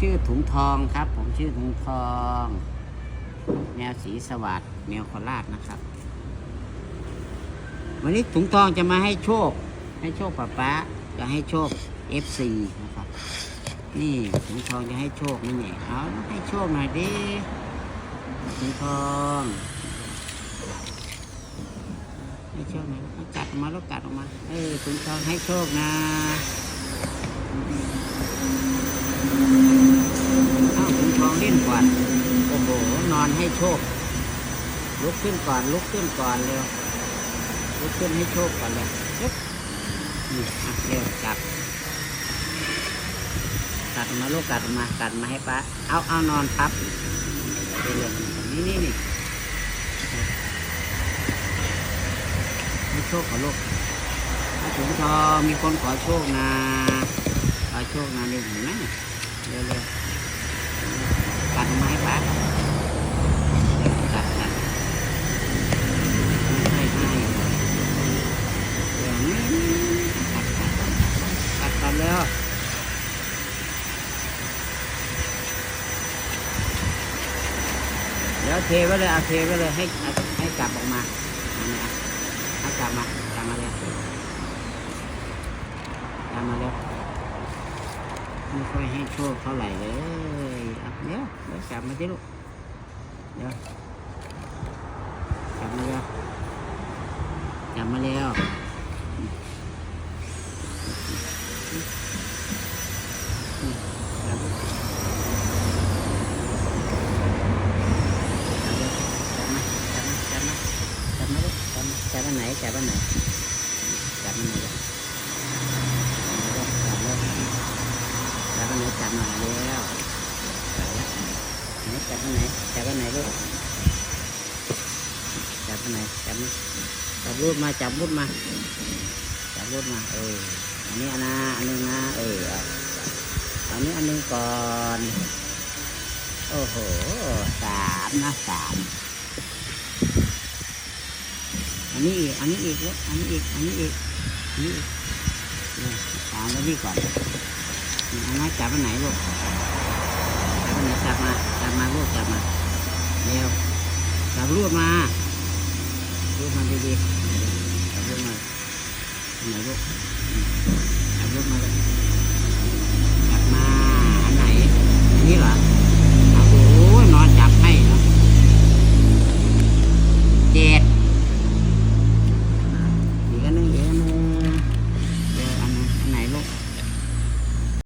ชื่อถุงทองครับ ผมชื่อถุงทอง แมวสีสวัสดแมวโคราชนะครับ วันนี้ถุงทองจะมาให้โชค ให้โชคป้าป๊าจะให้โชค FC นะครับ นี่ถุงทองจะให้โชคนี่เนี่ยเอาให้โชคหน่อยดิถุงทองให้โชคหน่อยเอากัดออกมาแล้วกัดออกมา เออถุงทองให้โชคนะเอา ถุงทองเล่นก่อน โอ้โห นอนให้โชค ลุกขึ้นก่อน ลุกขึ้นก่อนเร็ว ลุกขึ้นให้โชคก่อนเลยปึ๊บนี่อะเร็วจับ กัดมาลูกกัดมา กัดมาให้ป้า เอาเอานอนพับเร็วๆนี่นี่นี่ให้โชคขอลูกถ้าถึงทอมีคนขอโชคนะ ขอโชคนะเร็วเห็นไหมเร็วเร็วๆกัดมาให้ป้ากัดกัดให้ให้เดี๋ยวนี้กัดกัด กัดกัดแล้วเดี๋ยวเทไว้เลยเอาเทไว้เลยให้ให้กลับออกมาอันนี้อะให้กลับมากลับมาเร็วกลับมาเร็วไม่ค่อยให้โชคเท่าไหร่เลยอะเดี๋ยวเดี๋ยวกลับมาที่ลูกเดี๋ยวกลับมาเร็วกลับมาเร็วอืมกลับ จับมาจับมาจั จับมาจับมาไหนจับมาไหนจับมาไหนจับมาจับมาจับมาแล้วจับแล้วไหนจับมาไหนจับมาไหนลูกจับมาไหนจับจับรูดมาจับรูดมาจับรูดมาเอออันนี้อันนะอันนึงนะเออเอาอันนี้อันนึงก่อนโอ้โหสามนะสาม อันนี้อีก อันนี้อีกแล้วอันนี้อีก อันนี้อีก อันนี้อีกเนี่ยตามแล้วนี่ก่อนเอันนั้นจับอันไหนลูกจับอันไหนจับมา จับมาลูกจับมา เร็วจับรูดมา